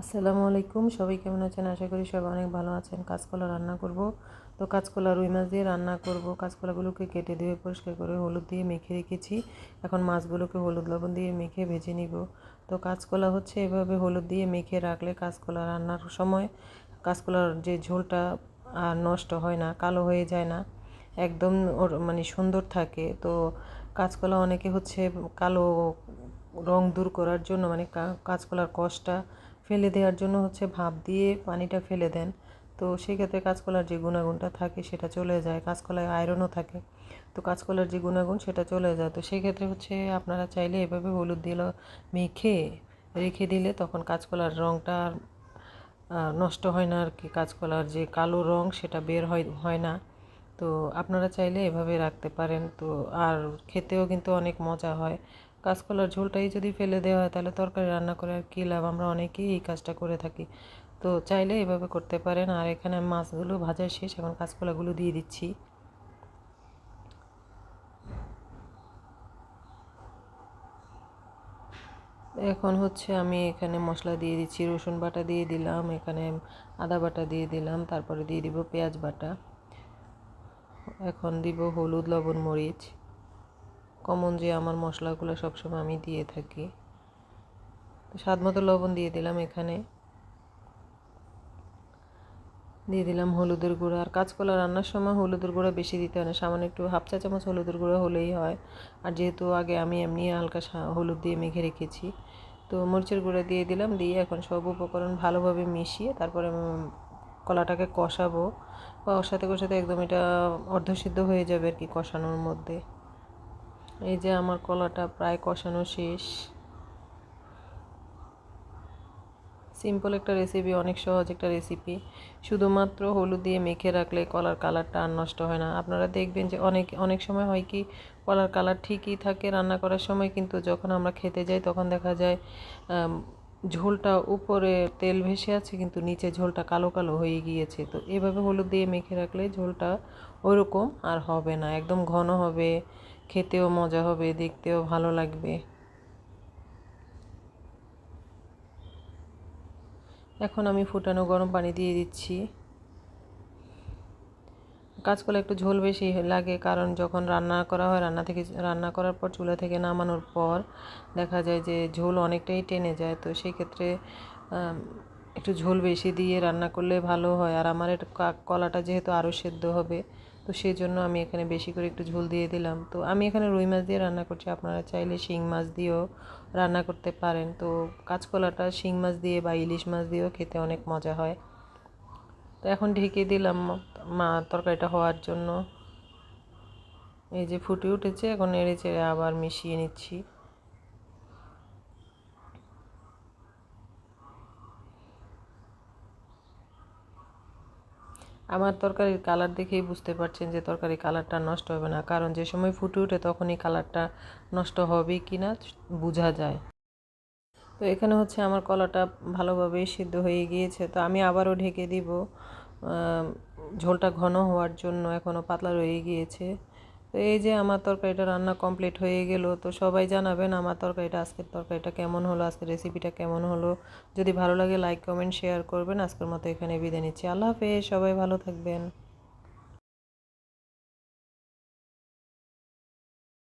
আসসালামু আলাইকুম। সবাই কেমন আছেন? আশা করি সবাই অনেক ভালো আছেন। কাঁচকলা রান্না করব। তো কাঁচকলা রুই মাছ দিয়ে রান্না করব। কাঁচকলাগুলোকে কেটে ধুয়ে পরিষ্কার করে হলুদ দিয়ে মেখে রেখেছি। এখন মাছগুলোকে হলুদ লবণ দিয়ে মেখে ভেজে নিব। তো কাঁচকলা হচ্ছে এভাবে হলুদ দিয়ে মেখে রাখলে কাঁচকলা রান্নার সময় কাঁচকলার যে ঝোলটা আর নষ্ট হয় না, কালো হয়ে যায় না, একদম ওর মানে সুন্দর থাকে। তো কাঁচকলা অনেকে হচ্ছে কালো রং দূর করার জন্য মানে কাঁচকলার কষটা ফেলে দেওয়ার জন্য হচ্ছে ভাপ দিয়ে পানিটা ফেলে দেন। তো সেক্ষেত্রে কাঁচকলার যে গুণাগুণটা থাকে সেটা চলে যায়, কাঁচকলায় আয়রনও থাকে। তো কাঁচকলার যে গুণাগুণ সেটা চলে যায়। তো সেক্ষেত্রে হচ্ছে আপনারা চাইলে এভাবে হলুদ দিল মেখে রেখে দিলে তখন কাঁচকলার রঙটা নষ্ট হয় না আর কি কাঁচকলার যে কালো রং সেটা বের হয় হয় না। তো আপনারা চাইলে এভাবে রাখতে পারেন। তো আর খেতেও কিন্তু অনেক মজা হয়। কাঁচকলার ঝোলটাই যদি ফেলে দেওয়া হয়, তাহলে তরকারি রান্না করে আর কী লাভ? আমরা অনেকেই এই কাজটা করে থাকি। তো চাইলে এভাবে করতে পারেন। আর এখানে মাছগুলো ভাজা শেষ, এখন কাঁচকলাগুলো দিয়ে দিচ্ছি। এখন হচ্ছে আমি এখানে মশলা দিয়ে দিচ্ছি, রসুন বাটা দিয়ে দিলাম, এখানে আদা বাটা দিয়ে দিলাম, তারপরে দিয়ে দিব পেঁয়াজ বাটা। এখন দিব হলুদ, লবণ, মরিচ। কমন যে আমার মশলাগুলো সবসময় আমি দিয়ে থাকি। স্বাদ মতো লবণ দিয়ে দিলাম এখানে। দিয়ে দিলাম হলুদের গুঁড়ো। আর কাঁচকলা রান্নার সময় হলুদের গুঁড়ো বেশি দিতে হয় না, সামান্য একটু হাফ চা চামচ হলুদের গুঁড়ো হলেই হয়। আর যেহেতু আগে আমি এমনি হালকা হলুদ দিয়ে মেখে রেখেছি, তো মরিচের গুঁড়ো দিয়ে দিলাম। দিয়ে এখন সব উপকরণ ভালোভাবে মিশিয়ে তারপরে কলাটাকে কষাবো। কষাতে কষাতে একদম এটা অর্ধসিদ্ধ হয়ে যাবে আর কি কষানোর মধ্যে। এই যে আমার কলাটা প্রায় কষানো শেষ। সিম্পল একটা রেসিপি অনেক সহজ একটা রেসিপি শুধুমাত্র হলুদ দিয়ে মেখে রাখলে কলার কালারটা আর নষ্ট হয় না। আপনারা দেখবেন যে অনেক অনেক সময় হয় কি, কলার কালার ঠিকই থাকে রান্না করার সময়, কিন্তু যখন আমরা খেতে যাই তখন দেখা যায় ঝোলটা উপরে তেল ভেসে আছে, কিন্তু নিচে ঝোলটা কালো কালো হয়ে গিয়েছে। তো এভাবে হলুদ দিয়ে মেখে রাখলে ঝোলটা ওইরকম আর হবে না। একদম ঘন হবে। খেতেও মজা হবে, দেখতেও ভালো লাগবে। এখন আমি ফুটানো গরম পানি দিয়ে দিচ্ছি। কাঁচকলা একটু ঝোল বেশি লাগে, কারণ যখন রান্না করা হয়, রান্না থেকে, রান্না করার পর চুলা থেকে নামানোর পর দেখা যায় যে ঝোল অনেকটাই টেনে যায়। তো সেই ক্ষেত্রে একটু ঝোল বেশি দিয়ে রান্না করলে ভালো হয়। আর আমার একটু কলাটা যেহেতু আরও সেদ্ধ হবে তো সেই জন্য আমি এখানে বেশি করে একটু ঝোল দিয়ে দিলাম। তো আমি এখানে রুই মাছ দিয়ে রান্না করছি। আপনারা চাইলে শিং মাছ দিয়েও রান্না করতে পারেন। তো কাঁচকলাটা শিং মাছ দিয়ে বা ইলিশ মাছ দিয়েও খেতে অনেক মজা হয়। তো এখন ঢেকে দিলাম মা তরকারিটা হওয়ার জন্য। এই যে ফুটে উঠেছে, এখন এড়ে চেড়ে আবার মিশিয়ে নিচ্ছি। আমার তরকারির কালার দেখেই বুঝতে পারছেন যে তরকারি কালারটা নষ্ট হবে না। কারণ যে সময় ফুটে ওঠে তখনই কালারটা নষ্ট হবে কি না বোঝা যায়। তো এখানে হচ্ছে আমার কলাটা ভালোভাবে সিদ্ধ হয়ে গিয়েছে। তো আমি আবারও ঢেকে দিব। ঝোলটা ঘন হওয়ার জন্য এখনও পাতলা রয়ে গিয়েছে। তো এই যে আমার তরকারিটা রান্না কমপ্লিট হয়ে গেল, তো সবাই জানাবেন আমার তরকারিটা, আজকের তরকারিটা কেমন হলো, আজকের রেসিপিটা কেমন হলো। যদি ভালো লাগে লাইক কমেন্ট শেয়ার করবেন। আজকের মতো এখানে বিদায় নিচ্ছি। আল্লাহ হাফেজ, সবাই ভালো থাকবেন।